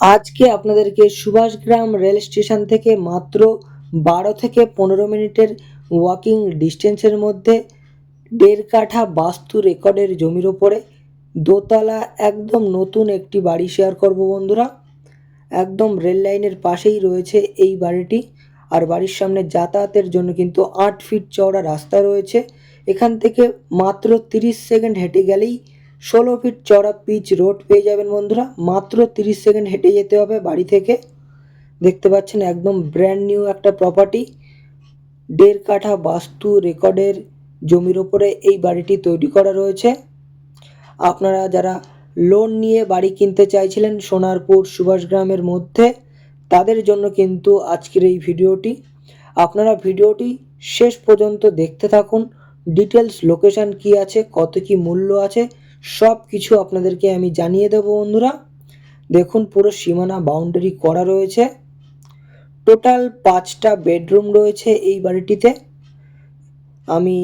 আজকে আপনাদেরকে Subhashgram rail station থেকে মাত্র বারো থেকে পনেরো মিনিটের ওয়াকিং ডিস্টেন্সের মধ্যে দেড় কাঠা বাস্তু রেকর্ডের জমির ওপরে দোতলা একদম নতুন একটি বাড়ি শেয়ার করব বন্ধুরা। একদম রেল লাইনের পাশেই রয়েছে এই বাড়িটি। আর বাড়ির সামনে যাতায়াতের জন্য কিন্তু আট ফিট চওড়া রাস্তা রয়েছে। এখান থেকে মাত্র তিরিশ সেকেন্ড হেঁটে গেলেই ষোলো ফিট চড়া পিচ রোড পেয়ে যাবেন বন্ধুরা। মাত্র তিরিশ সেকেন্ড হেঁটে যেতে হবে বাড়ি থেকে। দেখতে পাচ্ছেন একদম ব্র্যান্ড নিউ একটা প্রপার্টি দেড় কাঠা বাস্তু রেকর্ডের জমির ওপরে এই বাড়িটি তৈরি করা রয়েছে। আপনারা যারা লোন নিয়ে বাড়ি কিনতে চাইছিলেন সোনারপুর সুভাষগ্রামের মধ্যে, তাদের জন্য কিন্তু আজকের এই ভিডিওটি। আপনারা ভিডিওটি শেষ পর্যন্ত দেখতে থাকুন। ডিটেলস লোকেশন কি আছে, কত কি মূল্য আছে সব কিছু আপনাদেরকে আমি জানিয়ে দেবো বন্ধুরা। দেখুন, পুরো সীমানা বাউন্ডারি করা রয়েছে। টোটাল পাঁচটা বেডরুম রয়েছে এই বাড়িটিতে। আমি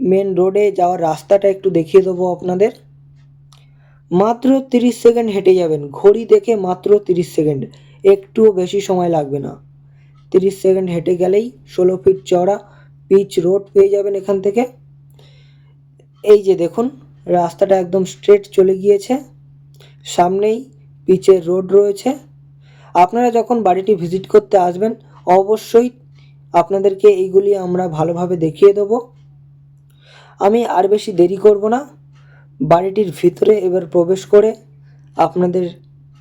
মেন রোডে যাওয়ার রাস্তাটা একটু দেখিয়ে দেবো আপনাদের। মাত্র তিরিশ সেকেন্ড হেঁটে যাবেন। ঘড়ি দেখে মাত্র তিরিশ সেকেন্ড। একটুও বেশি সময় লাগবে না। তিরিশ সেকেন্ড হেঁটে গেলেই ষোলো ফিট চওড়া পিচ রোড পেয়ে যাবেন এখান থেকে। এই যে দেখুন রাস্তাটা একদম স্ট্রেট চলে গিয়েছে। সামনেই পিচের রোড রয়েছে। আপনারা যখন বাড়িটি ভিজিট করতে আসবেন, অবশ্যই আপনাদেরকে এইগুলি আমরা ভালোভাবে দেখিয়ে দেবো। আমি আর বেশি দেরি করব না। বাড়িটির ভিতরে এবার প্রবেশ করে আপনাদের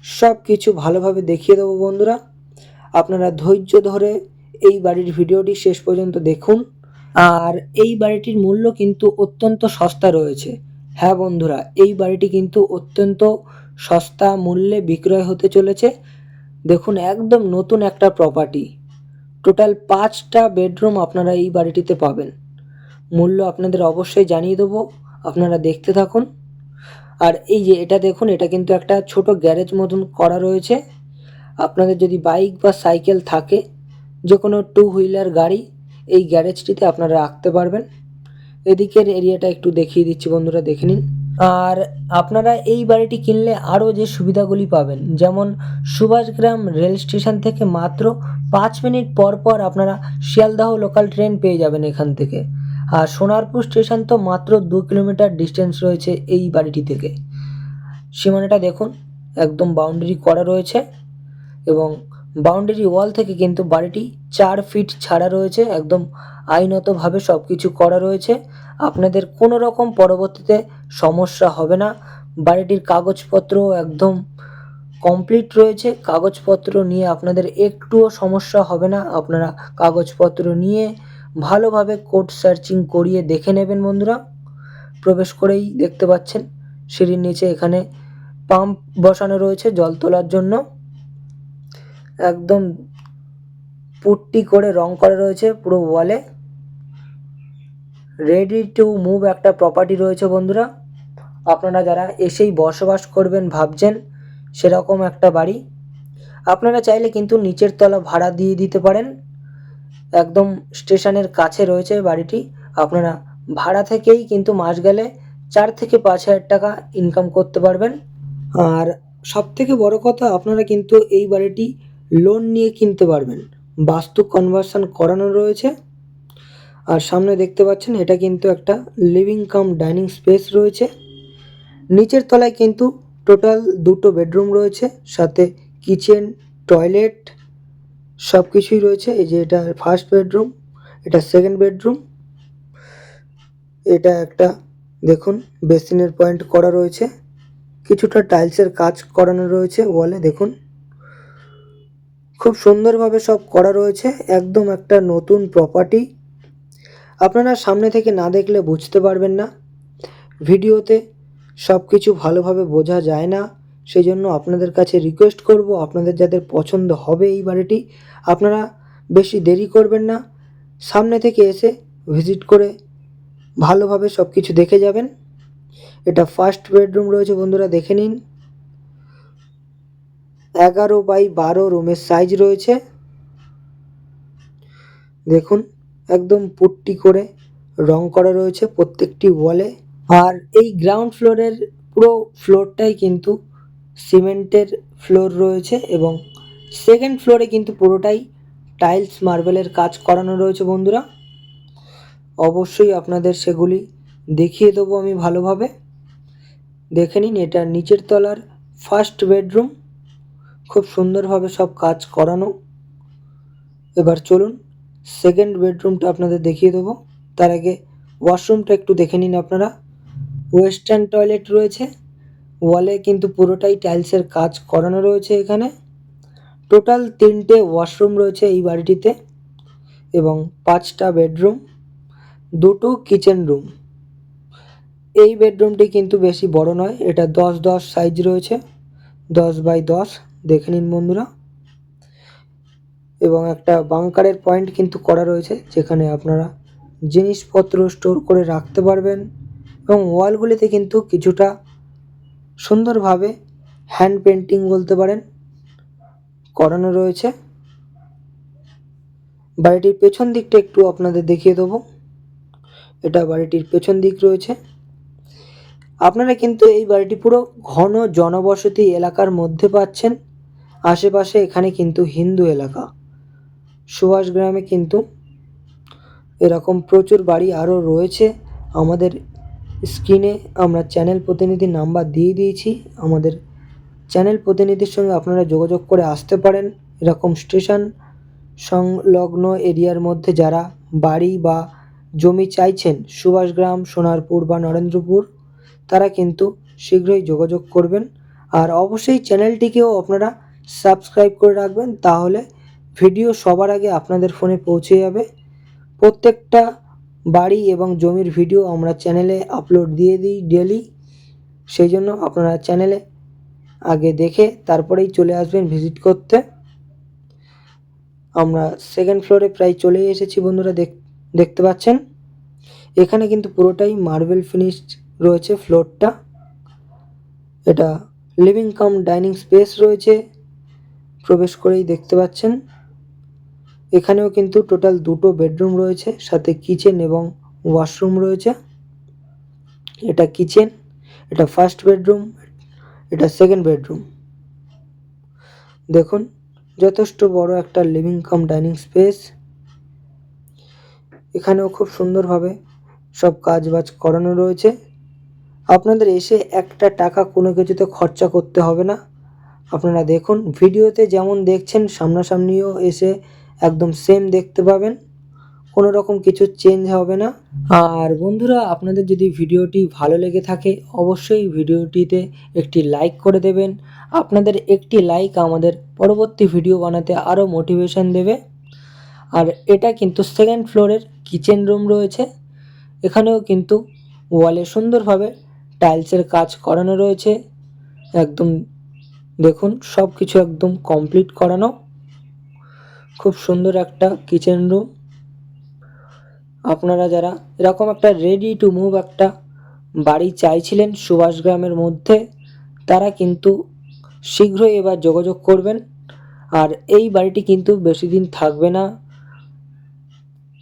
সব কিছু ভালোভাবে দেখিয়ে দেবো বন্ধুরা। আপনারা ধৈর্য ধরে এই বাড়ির ভিডিওটি শেষ পর্যন্ত দেখুন। আর এই বাড়িটির মূল্য কিন্তু অত্যন্ত সস্তা রয়েছে। হ্যাঁ বন্ধুরা, এই বাড়িটি কিন্তু অত্যন্ত সস্তা মূল্যে বিক্রয় হতে চলেছে। দেখুন, একদম নতুন একটা প্রপার্টি টোটাল পাঁচটা বেডরুম আপনারা এই বাড়িটিতে পাবেন। মূল্য আপনাদের অবশ্যই জানিয়ে দেবো, আপনারা দেখতে থাকুন। আর এই যে এটা দেখুন, এটা কিন্তু একটা ছোট গ্যারেজ মতন করা রয়েছে। আপনাদের যদি বাইক বা সাইকেল থাকে যে কোনো টু হুইলার গাড়ি, এই গ্যারেজটিতে আপনারা রাখতে পারবেন। এদিকের এরিয়াটা একটু দেখিয়ে দিচ্ছি বন্ধুরা, দেখে নিন। আর আপনারা এই বাড়িটি কিনলে আরও যে সুবিধাগুলি পাবেন, যেমন সুভাষগ্রাম রেল স্টেশন থেকে মাত্র পাঁচ মিনিট পর পর আপনারা শিয়ালদাহ লোকাল ট্রেন পেয়ে যাবেন এখান থেকে। আর সোনারপুর স্টেশন তো মাত্র দু কিলোমিটার ডিস্টেন্স রয়েছে এই বাড়িটি থেকে। সীমানাটা দেখুন, একদম বাউন্ডারি করা রয়েছে এবং বাউন্ডারি ওয়াল থেকে কিন্তু বাড়িটি চার ফিট ছাড়া রয়েছে, একদম আইনতভাবে সব কিছু করা রয়েছে। আপনাদের কোনো রকম পরবর্তীতে সমস্যা হবে না। বাড়িটির কাগজপত্র একদম কমপ্লিট রয়েছে। কাগজপত্র নিয়ে আপনাদের একটুও সমস্যা হবে না। আপনারা কাগজপত্র নিয়ে ভালোভাবে কোড সার্চিং করিয়ে দেখে নেবেন বন্ধুরা। প্রবেশ করেই দেখতে পাচ্ছেন। সিঁড়ির নিচে এখানে পাম্প বসানো রয়েছে জল তোলার জন্য। একদম পুট্টি করে রং করা রয়েছে পুরো ওয়ালে রেডি টু মুভ একটা প্রপার্টি রয়েছে বন্ধুরা। আপনারা যারা এসেই বসবাস করবেন ভাবছেন সেরকম একটা বাড়ি। আপনারা চাইলে কিন্তু নিচের তলা ভাড়া দিয়ে দিতে পারেন। একদম স্টেশনের কাছে রয়েছে বাড়িটি। আপনারা ভাড়া থেকেই কিন্তু মাস গেলে চার থেকে পাঁচ হাজার টাকা ইনকাম করতে পারবেন। আর সব থেকে বড় কথা, আপনারা কিন্তু এই বাড়িটি লোন নিয়ে কিনতে পারবেন। বাস্তু কনভার্সন করানো রয়েছে। আর সামনে দেখতে পাচ্ছেন, এটা কিন্তু একটা লিভিং কাম ডাইনিং স্পেস রয়েছে। নিচের তলায় কিন্তু টোটাল দুটো বেডরুম রয়েছে, সাথে কিচেন টয়লেট সব কিছুই রয়েছে। এই যে এটা ফার্স্ট বেডরুম এটা সেকেন্ড বেডরুম এটা একটা, দেখুন বেসিনের পয়েন্ট করা রয়েছে। কিছুটা টাইলসের কাজ করানো রয়েছে ওয়ালে দেখুন। খুব সুন্দরভাবে সব করা রয়েছে, একদম একটা নতুন প্রপার্টি আপনারা সামনে থেকে না দেখলে বুঝতে পারবেন না। ভিডিওতে সব কিছু ভালোভাবে বোঝা যায় না সেই জন্য আপনাদের কাছে রিকোয়েস্ট করব, আপনাদের যাদের পছন্দ হবে এই বাড়িটি, আপনারা বেশি দেরি করবেন না। সামনে থেকে এসে ভিজিট করে ভালোভাবে সব কিছু দেখে যাবেন। এটা ফার্স্ট বেডরুম রয়েছে বন্ধুরা, দেখে নিন। এগারো বাই বারো রুমের সাইজ রয়েছে। দেখুন, একদম পুট্টি করে রং করা রয়েছে প্রত্যেকটি ওয়ালে আর এই গ্রাউন্ড ফ্লোরের পুরো ফ্লোরটাই কিন্তু সিমেন্টের ফ্লোর রয়েছে এবং সেকেন্ড ফ্লোরে কিন্তু পুরোটাই টাইলস মার্বেলের কাজ করানো রয়েছে বন্ধুরা। অবশ্যই আপনাদের সেগুলি দেখিয়ে দেবো আমি ভালোভাবে। দেখে নিন, এটা নিচের তলার ফার্স্ট বেডরুম খুব সুন্দরভাবে সব কাজ করানো। এবার চলুন সেকেন্ড বেডরুমটা আপনাদের দেখিয়ে দেবো। তার আগে ওয়াশরুমটা একটু দেখে নিন আপনারা। ওয়েস্টার্ন টয়লেট রয়েছে। ওয়ালে কিন্তু পুরোটাই টাইলসের কাজ করানো রয়েছে এখানে। টোটাল তিনটে ওয়াশরুম রয়েছে এই বাড়িটিতে। এবং পাঁচটা বেডরুম দুটো কিচেন রুম এই বেডরুমটি কিন্তু বেশি বড় নয়, এটা দশ দশ সাইজ রয়েছে। দশ বাই দশ। দেখে নিন বন্ধুরা। এবং একটা বাংকারের পয়েন্ট কিন্তু করা রয়েছে, যেখানে আপনারা জিনিসপত্র স্টোর করে রাখতে পারবেন এবং ওয়ালগুলিতে কিন্তু কিছুটা সুন্দরভাবে হ্যান্ড পেন্টিং বলতে পারেন করানো রয়েছে। বাড়িটির পেছন দিকটা একটু আপনাদের দেখিয়ে দেবো। এটা বাড়িটির পেছন দিক রয়েছে। আপনারা কিন্তু এই বাড়িটি পুরো ঘন জনবসতি এলাকার মধ্যে পাচ্ছেন। আশেপাশে এখানে কিন্তু হিন্দু এলাকা। সুভাষ গ্রামে কিন্তু এরকম প্রচুর বাড়ি আরও রয়েছে। আমাদের স্ক্রিনে আমরা চ্যানেল প্রতিনিধির নাম্বার দিয়ে দিয়েছি। আমাদের চ্যানেল প্রতিনিধির সঙ্গে আপনারা যোগাযোগ করে আসতে পারেন। এরকম স্টেশন সংলগ্ন এরিয়ার মধ্যে যারা বাড়ি বা জমি চাইছেন সুভাষগ্রাম সোনারপুর বা নরেন্দ্রপুর, তারা কিন্তু শীঘ্রই যোগাযোগ করবেন। আর অবশ্যই চ্যানেলটিকেও আপনারা সাবস্ক্রাইব করে রাখবেন, তাহলে ভিডিও সবার আগে আপনাদের ফোনে পৌঁছে যাবে। প্রত্যেকটা বাড়ি এবং জমির ভিডিও আমরা চ্যানেলে আপলোড দিয়ে দিই ডেলি, সেই জন্য আপনারা চ্যানেলে আগে দেখে তারপরেই চলে আসবেন ভিজিট করতে। আমরা সেকেন্ড ফ্লোরে প্রায় চলে এসেছি বন্ধুরা, দেখ, দেখতে পাচ্ছেন? এখানে কিন্তু পুরোটাই মার্বেল ফিনিশড রয়েছে ফ্লোরটা এটা লিভিং কাম ডাইনিং স্পেস রয়েছে। প্রবেশ করেই দেখতে পাচ্ছেন। এখানেও কিন্তু টোটাল দুটো বেডরুম রয়েছে, সাথে কিচেন এবং ওয়াশরুম রয়েছে। এটা কিচেন, এটা ফার্স্ট বেডরুম, এটা সেকেন্ড বেডরুম। দেখুন, যথেষ্ট বড় একটা লিভিং কাম ডাইনিং স্পেস। এখানেও খুব সুন্দরভাবে সব কাজ বাজ করানো রয়েছে। আপনাদের এসে একটা টাকা কোনো কিছুতে খরচা করতে হবে না। আপনারা দেখুন, ভিডিওতে যেমন দেখছেন, সামনাসামনিও এসে একদম সেম দেখতে পাবেন। কোনো রকম কিছু চেঞ্জ হবে না। আর বন্ধুরা, আপনাদের যদি ভিডিওটি ভালো লেগে থাকে, অবশ্যই ভিডিওটিতে একটি লাইক করে দেবেন। আপনাদের একটি লাইক আমাদের পরবর্তী ভিডিও বানাতে আরও মোটিভেশন দেবে। আর এটা কিন্তু সেকেন্ড ফ্লোরের কিচেন রুম রয়েছে। এখানেও কিন্তু ওয়ালে সুন্দরভাবে টাইলসের কাজ করানো রয়েছে। একদম দেখুন সব কিছু একদম কমপ্লিট করানো। খুব সুন্দর একটা কিচেন রুম আপনারা যারা এরকম একটা রেডি টু মুভ একটা বাড়ি চাইছিলেন সুভাষ গ্রামের মধ্যে, তারা কিন্তু শীঘ্রই এবার যোগাযোগ করবেন। আর এই বাড়িটি কিন্তু বেশি দিন থাকবে না।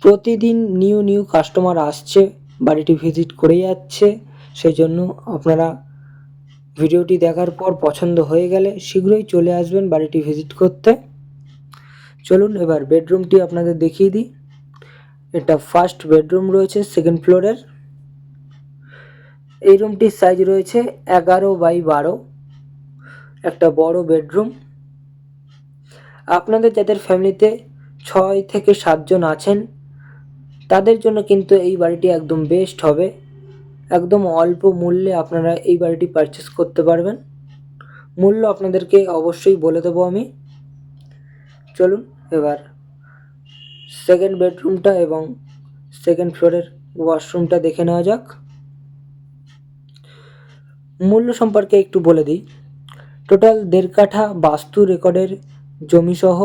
প্রতিদিন নিউ নিউ কাস্টমার আসছে, বাড়িটি ভিজিট করে যাচ্ছে। সেই জন্য আপনারা ভিডিওটি দেখার পর পছন্দ হয়ে গেলে শীঘ্রই চলে আসবেন বাড়িটি ভিজিট করতে। চলুন এবার বেডরুমটি আপনাদের দেখিয়ে দিই। এটা ফার্স্ট বেডরুম রয়েছে সেকেন্ড ফ্লোরের এই রুমটির সাইজ রয়েছে এগারো বাই বারো। একটা বড় বেডরুম। আপনাদের যাদের ফ্যামিলিতে ছয় থেকে সাতজন আছেন, তাদের জন্য কিন্তু এই বাড়িটি একদম বেস্ট হবে। একদম অল্প মূল্যে আপনারা এই বাড়িটি পারচেস করতে পারবেন। মূল্য আপনাদেরকে অবশ্যই বলে দেবো আমি। চলুন এবার সেকেন্ড বেডরুমটা এবং সেকেন্ড ফ্লোরের ওয়াশরুমটা দেখে নেওয়া যাক। মূল্য সম্পর্কে একটু বলে দিই। টোটাল দেড় কাঠা বাস্তু রেকর্ডের জমিসহ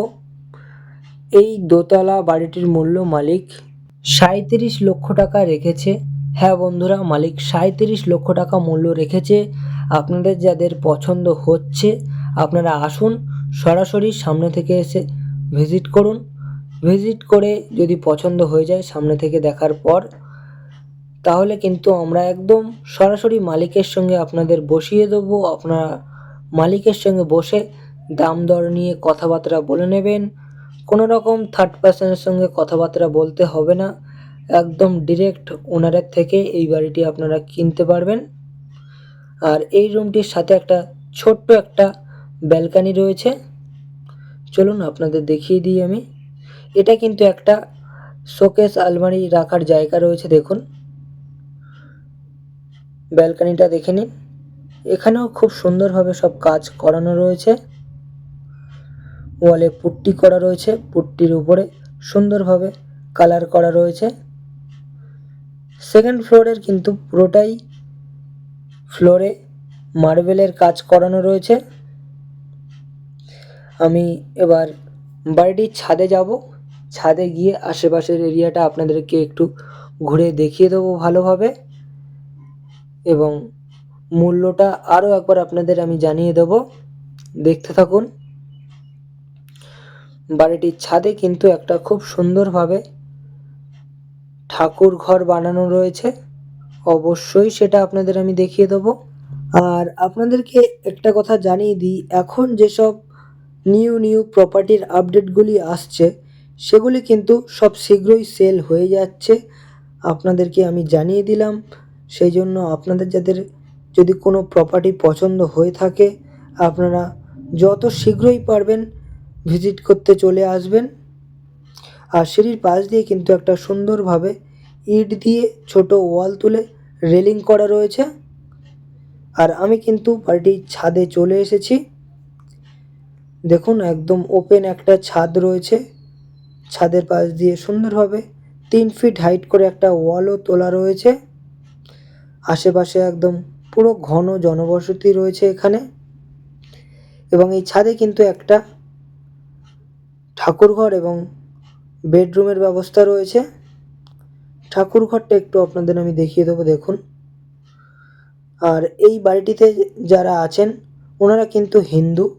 এই দোতলা বাড়িটির মূল্য মালিক সাঁত্রিশ লক্ষ টাকা রেখেছে। হ্যাঁ বন্ধুরা, মালিক সাঁত্রিশ লক্ষ টাকা মূল্য রেখেছে। আপনাদের যাদের পছন্দ হচ্ছে, আপনারা আসুন, সরাসরি সামনে থেকে এসে ভিজিট করুন। ভিজিট করে যদি পছন্দ হয়ে যায় সামনে থেকে দেখার পর, তাহলে কিন্তু আমরা একদম সরাসরি মালিকের সঙ্গে আপনাদের বসিয়ে দেবো। আপনারা মালিকের সঙ্গে বসে দাম দর নিয়ে কথাবার্তা বলে নেবেন। কোনো রকম থার্ড পার্সনের সঙ্গে কথাবার্তা বলতে হবে না। একদম ডিরেক্ট ওনারের থেকে এই বাড়িটি আপনারা কিনতে পারবেন। আর এই রুমটির সাথে একটা ছোট্ট একটা ব্যালকানি রয়েছে। চলুন আপনাদের দেখিয়ে দিই আমি। এটা কিন্তু একটা শোকেস আলমারি রাখার জায়গা রয়েছে, দেখুন। ব্যালকানিটা দেখে নিন। এখানেও খুব সুন্দরভাবে সব কাজ করানো রয়েছে। ওয়ালে পুট্টি করা রয়েছে, পুট্টির উপরে সুন্দরভাবে কালার করা রয়েছে। সেকেন্ড ফ্লোরের কিন্তু পুরোটাই ফ্লোরে মার্বেলের কাজ করানো রয়েছে। আমি এবার বাড়িটির ছাদে যাব। ছাদে গিয়ে আশেপাশের এরিয়াটা আপনাদেরকে একটু ঘুরে দেখিয়ে দেবো ভালোভাবে। এবং মূল্যটা আরও একবার আপনাদের আমি জানিয়ে দেবো। দেখতে থাকুন। বাড়িটির ছাদে কিন্তু একটা খুব সুন্দরভাবে ঠাকুর ঘর বানানো রয়েছে, অবশ্যই সেটা আপনাদের আমি দেখিয়ে দেবো। আর আপনাদেরকে একটা কথা জানিয়ে দিই, এখন যেসব নিউ নিউ প্রপার্টির আপডেটগুলি আসছে, সেগুলি কিন্তু সব শীঘ্রই সেল হয়ে যাচ্ছে। আপনাদেরকে আমি জানিয়ে দিলাম, সেই জন্য আপনাদের যাদের যদি কোনো প্রপার্টি পছন্দ হয়ে থাকে, আপনারা যত শীঘ্রই পারবেন ভিজিট করতে চলে আসবেন। আর সিঁড়ির পাশ দিয়ে কিন্তু একটা সুন্দরভাবে ইট দিয়ে ছোট ওয়াল তুলে রেলিং করা রয়েছে। আর আমি কিন্তু বাড়িটির ছাদে চলে এসেছি। দেখুন, একদম ওপেন একটা ছাদ রয়েছে। ছাদের পাশ দিয়ে সুন্দরভাবে তিন ফিট হাইট করে একটা ওয়ালও তোলা রয়েছে। আশেপাশে একদম পুরো ঘন জনবসতি রয়েছে এখানে। এবং এই ছাদে কিন্তু একটা ঠাকুরঘর এবং বেডরুমের ব্যবস্থা রয়েছে। ঠাকুরঘরটা একটু আপনাদের আমি দেখিয়ে দেবো, দেখুন। আর এই বাড়িটিতে যারা আছেন, ওনারা কিন্তু হিন্দু।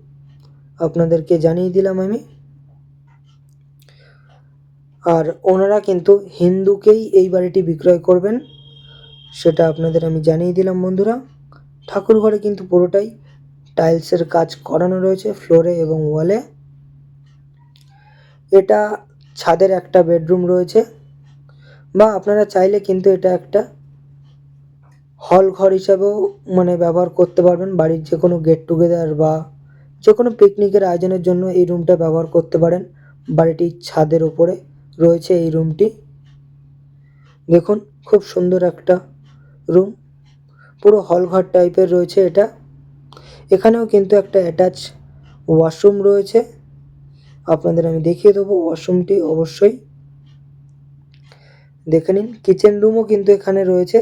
আপনাদেরকে জানিয়ে দিলাম আমি। আর ওনারা কিন্তু হিন্দুকেই এই বাড়িটি বিক্রয় করবেন, সেটা আপনাদের আমি জানিয়ে দিলাম বন্ধুরা। ঠাকুর ঘরে কিন্তু পুরোটাই টাইলসের কাজ করানো রয়েছে, ফ্লোরে এবং ওয়ালে। এটা ছাদের একটা বেডরুম রয়েছে। বা আপনারা চাইলে কিন্তু এটা একটা হল ঘর হিসাবেও মানে ব্যবহার করতে পারবেন। বাড়ির যে কোনো গেট টুগেদার বা যে কোনো পিকনিকের আয়োজনের জন্য এই রুমটা ব্যবহার করতে পারেন। বাড়িটির ছাদের ওপরে রয়েছে এই রুমটি দেখুন, খুব সুন্দর একটা রুম পুরো হল ঘর টাইপের রয়েছে এটা। এখানেও কিন্তু একটা অ্যাটাচ ওয়াশরুম রয়েছে। আপনাদের আমি দেখিয়ে দেবো ওয়াশরুমটি অবশ্যই। দেখে নিন কিচেন রুমও কিন্তু এখানে রয়েছে।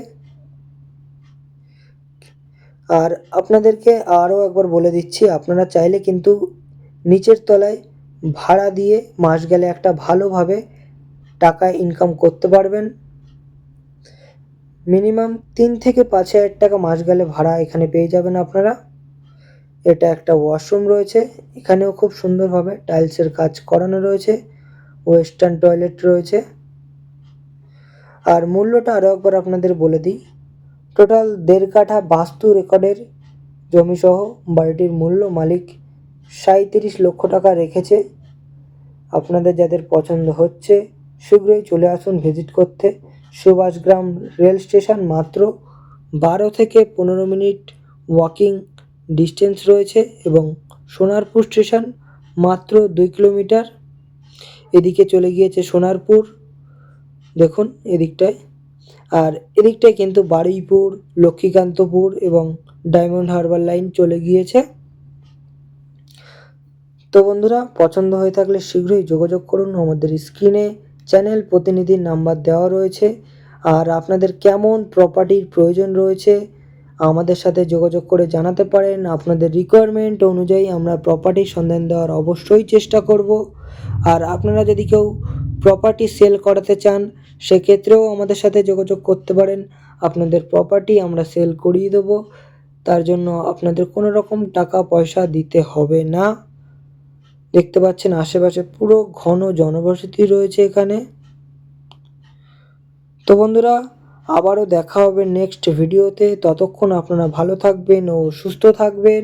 আর আপনাদেরকে আরও একবার বলে দিচ্ছি, আপনারা চাইলে কিন্তু নিচের তলায় ভাড়া দিয়ে মাস গেলে একটা ভালোভাবে টাকা ইনকাম করতে পারবেন। মিনিমাম তিন থেকে পাঁচ হাজার টাকা মাস গেলে ভাড়া এখানে পেয়ে যাবেন আপনারা। এটা একটা ওয়াশরুম রয়েছে। এখানেও খুব সুন্দরভাবে টাইলসের কাজ করানো রয়েছে। ওয়েস্টার্ন টয়লেট রয়েছে। আর মূল্যটা আরও একবার আপনাদের বলে দিই। টোটাল দেড় কাঠা বাস্তু রেকর্ডের জমিসহ বাড়িটির মূল্য মালিক সাঁইত্রিশ লক্ষ টাকা রেখেছে। আপনাদের যাদের পছন্দ হচ্ছে, শীঘ্রই চলে আসুন ভিজিট করতে। সুভাষগ্রাম রেল স্টেশন মাত্র বারো থেকে পনেরো মিনিট ওয়াকিং ডিস্টেন্স রয়েছে এবং সোনারপুর স্টেশন মাত্র দুই কিলোমিটার। এদিকে চলে গিয়েছে সোনারপুর, দেখুন এদিকটায়। আর এদিকটায় কিন্তু বারুইপুর, লক্ষ্মীকান্তপুর এবং ডায়মন্ড হারবার লাইন চলে গিয়েছে। তো বন্ধুরা, পছন্দ হয়ে থাকলে শীঘ্রই যোগাযোগ করুন। আমাদের স্ক্রিনে চ্যানেল প্রতিনিধির নাম্বার দেওয়া রয়েছে। আর আপনাদের কেমন প্রপার্টির প্রয়োজন রয়েছে আমাদের সাথে যোগাযোগ করে জানাতে পারেন। আপনাদের রিকোয়ারমেন্ট অনুযায়ী আমরা প্রপার্টির সন্ধান দেওয়ার অবশ্যই চেষ্টা করব। আর আপনারা যদি কেউ প্রপার্টি সেল করাতে চান, সেক্ষেত্রেও আমাদের সাথে যোগাযোগ করতে পারেন। আপনাদের প্রপার্টি আমরা সেল করিয়ে দেবো। তার জন্য আপনাদের কোনো রকম টাকা পয়সা দিতে হবে না। দেখতে পাচ্ছেন আশেপাশে পুরো ঘন জনবসতি রয়েছে এখানে। তো বন্ধুরা আবারও দেখা হবে নেক্সট ভিডিওতে ততক্ষণ আপনারা ভালো থাকবেন ও সুস্থ থাকবেন।